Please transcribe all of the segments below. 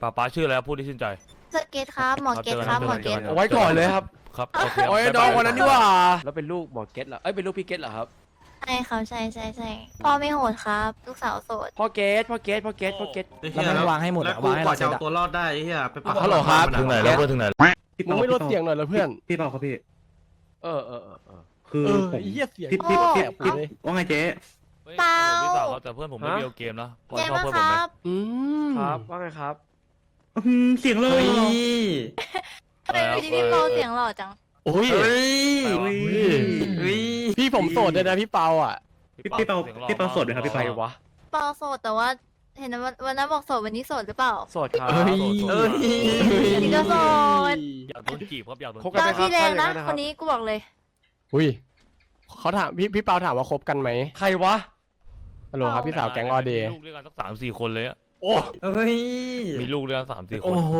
ป้าป้าชื่ออะไรครับพูดที่ชื่นใจ สเก็ตครับ หมอเก็ตครับ หมอเก็ตเจอเอาไว้ก่อนเลยครับครับโอเคโอ้ยบ๊ายน้บาองคนนั้นนี่หว่า แล้วเป็นลูกหมอเก็ตเหรอ เอ้ยเป็นลูกพี่เก็ตเหรอครับ ใช่ครับใช่ใช่ใช่พ่อไม่โหดครับ ลูกสาวโสด พ่อเกตพ่อเกตพ่อเกตพ่อเกตแล้วมันวางให้หมดแล้ววางให้เราจะเอาตัวรอดได้ไอ้เหี้ยไปปักฮัลโหลครับถึงไหนแล้วเพื่อนถึงไหนแล้วมึงไม่ลดเสียงหน่อยเหรอเพื่อน พี่เปาครับพี่ เออเออเออเออคือเออผมเหี้ยเสียงพี่พี่โอ้พี่แอบพี่เลยว่าไงเจ๊ฮ้ยเปล่าผมพี่สาวเขาแต่เพื่อนผมไม่ฮะเบลเกมนะปล่อยเจ๊ชอบบ้างเพื่อนคผมไหมรับ อืมครับว่าไงครับ อืมเสียงเลยเฮ้ยทำไมวันนี้พี่เปาเสียงหล่อจัง โอ้ย เฮ้ยเฮ้ยเฮ้ยพี่ผมโสดเลยนะพี่เปาอะพี่พี่เปาสียงหล่อพี่เปาสดไหมครับพี่ใครเปา วะเปาโสดแต่ว่า เห็นว่าวันนั้นบอกโสดวันนี้โสดหรือเปล่า โสดครับเฮ้ยโสเฮ้ดยอันนี้ก็โสด อยากโดนจีบครับอยากโดนคบจีกันบไหมครับเจ้าที่แรงนะ ถ้าอย่างนั้นนะครับ คนนี้กูบอกเลย อุ้ยเขาถามพี่พี่เปาถามว่าคบกันไหมใครวะฮัลโหลครับพี่สาวแก๊งออเดย์มีลูกด้วยกันสักสามสี่คนเลยอะ โอ้เฮ้ยมีลูกด้วยกันสามสี่คนโอ้โห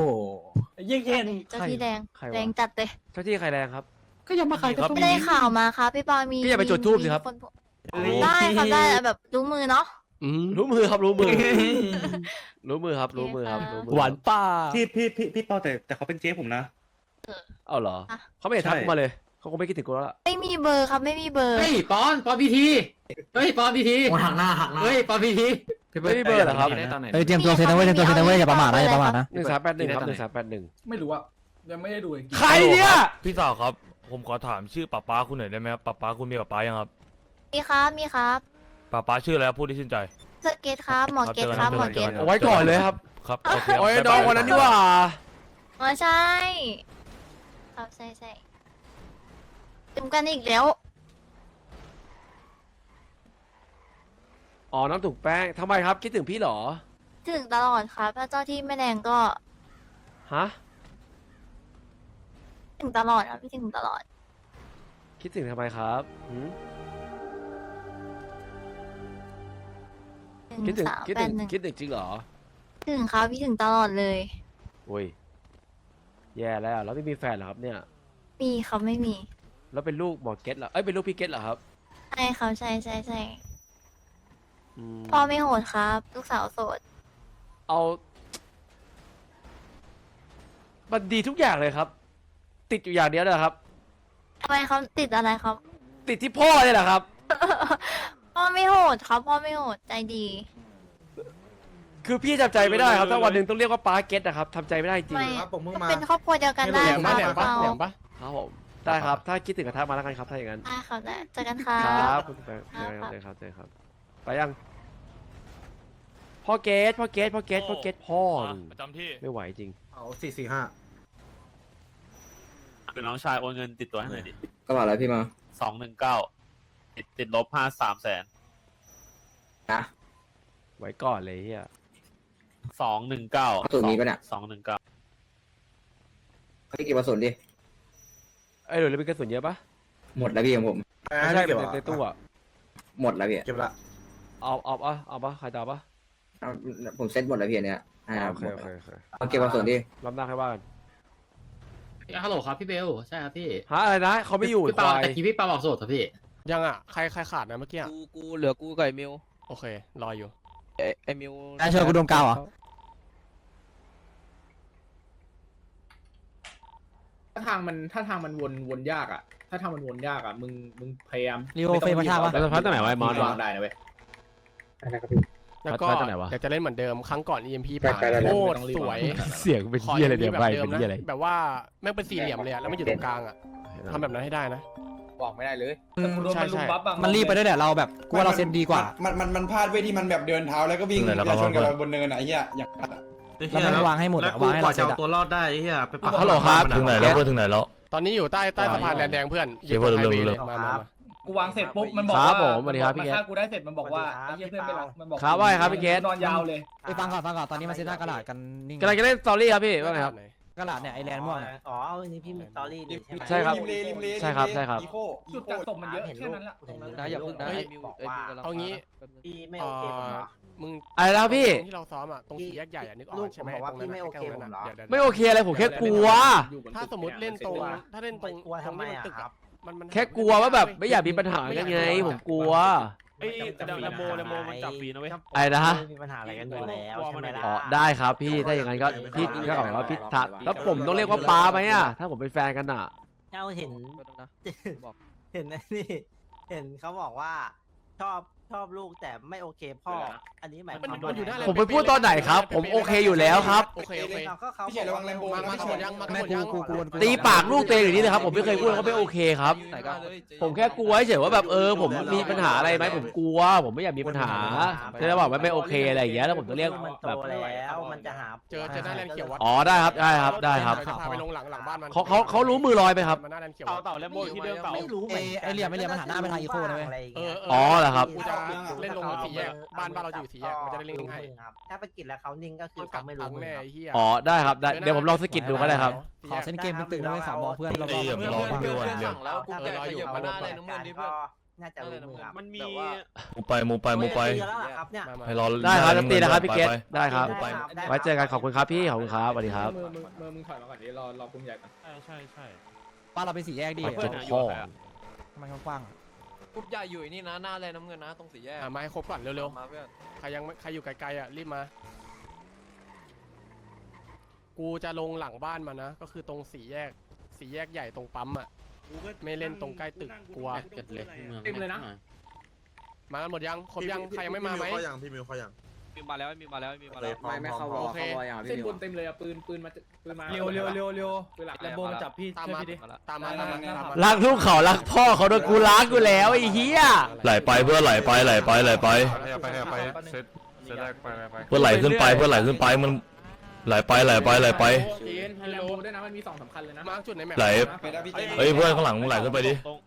ยิ่งเย็นเจ้าที่แรงใครวะแรงจัดเลยเจ้าที่ใครแรงครับ ก็ยังมาขายกันตรงไม่ได้นี้ข่าวมาครับพี่เปามีพี่อย่าไปจุดธูปสิครับ มีนพูดเฮ้ยได้ครับได้แบบรู้มือเนาะ อืมรู้มือครับรู้มือ รู้มือครับรู้มือครับรู้มือหวานป้าพี่พี่พี่พี่เปาแต่แต่เขาเป็นเจ๊ผมนะ เอาเหรอ เขาไม่เห็นทักใช่ มาเลย เขาคงไม่คิดถึงกูแล้วล่ะไม่มีเบอร์ครับไม่มีเบอร์ เฮ้ยปอนปอนพีทีเฮ้ยปอนพีทีโอ้หักหน้าหักหน้า เฮ้ยปอนพีทีไม่มีเบอร์เหรอครับเฮ้ยเตรียมตัวเซตนะเว้ยเตรียมตัวเซตนะเว้ยอย่าประมาทนะอย่าประมาทนะ หนึ่งสามแปดหนึ่งครับหนึ่งสามแปดหนึ่งไม่รู้อะยังไม่ได้ดูจริงใครเนี่ยพี่สาวครับ ผมขอถามชื่อป้าป้าคุณหน่อยได้ไหมครับป้าป้าคุณมีป้าป้ายังครับมีครับมีครับป้าป้าชื่ออะไรครับพูดที่ชื่นใจสเก็ตครับหมอเก็ตครับหมอเก็ตเอาไว้ก่อนเลยครับครับโอเคโอ้ยบ๊ายน้บาองคนนั้นนี่หว่าอ๋อใช่ครับใช่ใช่ จุมกันอีกแล้ว อ๋อ น้ำถุงแป้งทำไมครับ คิดถึงพี่เหรอ ถึงตลอดครับถ้าเจ้าที่ไม่แรงก็ฮะ ถึงตลอดครับพี่ถึงตลอด คิดถึงทำไมครับหืมหนึ่งคิดถึงสามคิดแปถึดงหนึ่งคิดถึงจริงเหรอ ถึงครับพี่ถึงตลอดเลย โอ้ย แย่แล้ว แล้วไม่มีแฟนเหรอครับเนี่ย มีครับไม่มี แล้วเป็นลูกหมอเก็ตเหรอ เอ้ย เป็นลูกพี่เก็ตเหรอครับ ใช่ครับใช่ใช่ใช่อืมพ่อไม่โหดครับ ลูกสาวโสด เอา มันดีทุกอย่างเลยครับ ติดอยู่อย่างเดียวนะครับ ทำไมเขาติดอะไรครับ ติดที่พ่อเนี่ยแหละครับ พ่อไม่โหดครับ พ่อไม่โหดใจดี คือพี่จำใจไม่ได้ครับ ถ้าวันหนึ่งต้องเรียกว่าป้าเก็ตนะครับทำใจไม่ได้จริงไม่ ครับผมเพิ่งก็มา เป็นครอบครัวเดียวกันได้แหลมคปะรับแหลมปะเปาแหลมปะ ครับผม ได้ครับ ถ้าคิดถึงกระทะมาแล้วกันครับ ถ้าอย่างนั้น ได้ครับได้เจอกันครัครับบคุณแฟนครับเจอครับเจอครับ ไปยัง พ่อเกตพ่อเกตพ่อเกตพ่อเกตพ่อมึงประจำที่ ไม่ไหวจริง เอาสี่สี่ห้าเป็นน้องชายโอนเงินติดตัวให้หน่อยดิก็บอกแล้วพี่มาสองหนึ่งเก้าติดติดลบห้าสามแสนนะไว้ก่อนเลยเฮียสองหนึ่งเก้าสูตรนี้ปะเนี่ยสองหนึ่งเก้าพี่เก็บกระสุนดิ ไอ้ยเดี๋ยวเรามีกระสุนเยอะปะหมดแล้วพี่ของผม ไม่ใช่ในในตู้อะหมดแล้วพี่ เก็บละ เอาเอาเอาเอาปะใครจะเอาปะเอาผมเซ็ตหมดแล้วพี่อันเนี่ยอ่าโอเคโอเคโอเคเอาเก็บกระสุนดิรอบหน้าใครว่ากันฮัลโหลครับพี่เบลใช่ครับพี่ฮะอะไรนะเขาไม่อยู่พี่คเปาวายแต่กี้พี่เปาบอกโสดครับพี่ยังอะ ใครใครขาดนะเมื่อกี้อะกูกูเหลือกูกับไอ้มิวโอเค รออยู่ ไอ้ไอ้มิวได้เชิญกูดมกาวเหรอาทางมันถ้าทางมันวนวนยากอะ ถ้าทางมันวนยากอะมึงมึงพยายามรีโอเฟรมมาท่าวะ แล้วจะพัดตั้งไหนวะไอ้มอสวาวะ งได้นะเว้ยแล้วก็พัดไปไหนวะ อยากจะเล่นเหมือนเดิมครั้งก่อน EMP ผ่านโคตรสวยเสียงเป็นขอ เหี้ยอะไร EMP เนี่ยแบบใบเดิเป็มนนะเหี้ยอะไรแบบว่าแม่งเป็นสี่เหลี่ยมเลยอะแล้วมันอยู่ตรงกลางอะทำแบบนั้นให้ได้นะ บอกไม่ได้เลยใช่ใช่มันรีบไปด้วยแหละเราแบบกลัวเราเซตดีกว่า มันมันมันพลาดเว้ยที่มันแบบเดินเท้าแล้วก็วิ่งไหนแล้วจะชนกับครับเราบนเนินอะไอ้เหี้ยอย่างนั้นอะ แล้วมันวางให้หมดแล้วอะกูวางให้กว่าเราจะเซตเอาอะ ตัวรอดได้ไอ้เหี้ยไปปักฮัลโหลครับ ถึงไหนแล้วเพื่อนถึงไหนแล้ว ตอนนี้อยู่ใต้ใต้สะพานแดนแดงเพื่อนเดี๋ยวเพื่อนเร็วๆเร็ว มามามากูวางเสร็จปุ๊บมันบอกครับว่าผมสวัสดีครับพี่มันเกตฆ่ากูได้เสร็จมันบอกว่าไอ้เหี้ยเพื่อนไม่รักมันบอกครับว่าไงครับพี่เกตนอนยาวเลยไปฟังก่อนฟังก่อนตอนนี้มันเซตหน้ากระดาษกันนิ่งกำลังจะเล่นสตอรี่ครับพี่ว่าไงครับ กระดาษเนี่ยไอแลนด์ม่วงอ๋อวันนี้พี่มีสตอรี่นี่ใช่ไหมใช่ครับริมเลริมเลใช่ครับใช่ครับ อีโคจุดกักศพมันเยอะแค่นั้นละตรงนั้น นะอย่าพึ่งนะไอ้มิวไอ้มิวกำลังเอางี้ พี่ไม่โอเคผมเหรอ มึงอะไรแล้วพี่ ตรงที่เราซ้อมอะตรงสี่แยกใหญ่อะนึกออกใช่ไหมลูกผมบอกว่าตรงนั้นพี่ไม่โอเคใกล้ๆตรงนั้นผมเหรออะเดี๋ยวๆไม่โอเคอะไรผมแค่กลัว ถ้าสมมติเล่นตรงถ้าเล่นตรงกลัวทำไมตรงที่นอะตึกครับ มันมันแค่กลัวว่าแบบไม่อยากมีปัญหากันไง ผมกลัวเอ้ยแลมโบแลมโบมันจับฟรีนะเว้ย ไอ้นะฮะม่มีปัญหาอะไรกันอยู่แล้วใช่ไหมล่ะ อ๋อได้ครับพี่ถ้าอย่างนั้นก็พี่ก็บอกว่าพี่ทักแล้วผมต้องเรียกว่าป้าไหมอะถ้าผมเป็นแฟนกันอะเจ้าเห็น เห็นไอ้นี่ เห็นเขาบอกว่า ชอบ ชอบลูกแต่ไม่โอเคพ่อ อันนี้หมายความมันว่าอยู่หน้าผมไปพูดตอนไหนครับ ผมโอเคอยู่แล้วครับ โอเคโอเคเราก็เขาพี่เฉยระวังแลมโบมานะมาพี่ทั้งเฉหมดยยังมาทั้งแม่หมดกูยังกูกูตีปากลูกตัวเองอย่างนี้นะครับ ผมไม่เคยพูดว่าเขาไม่โอเคครับ ผมแค่กลัวเฉยๆว่าแบบเออ ผมมีปัญหาอะไรไหมผมกลัว ผมไม่อยากมีปัญหาจะบอกว่าไม่โอเคอะไรอย่างเงี้ยแล้วผมจะเรียกมันโตแบบแล้วมันจะหาเจอเจอหน้าแลนด์เขียววัดอ๋อได้ครับได้ครับได้ครับเยวจะพาไปลงหลังหลังบ้านมันเขาเขาเขารู้มือลอยไหมครับมาหน้าแลนด์เขียวเต่าวัดเต่าแลมโบอยู่ที่เดิมเต่าไม่รู้เหมือนกันไอ้เหลี่ยมไอ้เหลี่ยมมันหันหน้าไปทางอีโคนะเว้ยะไรอย่างเองี้อยเอออ๋อเหรอครับกูจะเล่นลงสี่แยกบ้านบ้านเราจะอยู่สี่แยกมันจะได้เล่นง่าย ครับ ถ้าไปกินแล้วเขานิ่งก็คือมันกัเขาดไม่ตัรู้งมือแน่ครับ ไอ้เหี้ย อ๋อได้ครับได้เดี๋ยวผมลองสะกิดดูก็ได้ครับ ขอเส้นเกมตึงๆนะเว้ยสามมองเพื่อนเราไอ้เหลี่ยมรอพี่วันเหลี่ยมแล้วกูจะขยับมาหน้าเลยน้ำมันดิเพื่อน น่าจะรู้มือครับมันมีมูไปมูไปมูไปเจอแล้วเหรอครับเนี่ย มามาให้รอได้ครับหจะตีนะครับพี่เกตไป ได้ครับไปด้ไว้เจอกันขอบคุณครับพี่ขอบคุณครับสวัสดีครับมือมือมือมึงถอยมาก่อนดิรอรอปุ่มใหญ่ก่อน ใช่ใช่ใช่บ้านเราเป็นสี่แยกดิเพื่อนเจ้าอะพ่อ ทำไมมันกว้างอะ ปุ๊บใหญ่อยู่นี่นะหน้าแลน้ำเงินนะตรงสี่แยกอะมาให้ครบก่อนเร็วมาเพื่อนๆ ใครยังไม่ใครอยู่ไกลๆอะรีบมา กูจะลงหลังบ้านมานะ ก็คือตรงสี่แยก สี่แยกใหญ่ตรงปั๊มอะ ไม่เล่นตรงใกล้ตึกกลัวเต็มเลยนะ มากันหมดยัง ครบยัง ใครยังไม่มาไหมมี มาแล้วมีมาแล้วมีมาแล้ว ไม่ไม่เข้าวอโอเคเข้าวออย่างเส้นพี่บมิวนเต็มเลยอะปืนปืนมาปืนมาเร็วเร็วเร็วเร็วปืนหลักแลมโบมันจับพี่ตามช่วยมาพี่ดิตามมาตามมาตามมารักลูกเขารักพ่อเขาโดนกูรักอยู่แล้วไอ้เหี้ยไหลไปเพื่อไหลไปไหลไปไหลไปไปไปเซตเซตแรกไปไปเพื่อไหลขึ้นไปเพื่อไหลขึ้นไปมันไหลไปไหลไปไหลไปจีนไฮโลด้วยนะมันมีสองสำคัญเลยนะมาร์คจุดไหนแมปไหลไปได้พี่เจเฮ้ยเพื่อนข้างหลังมึงไหลขึ้นไปดิตรง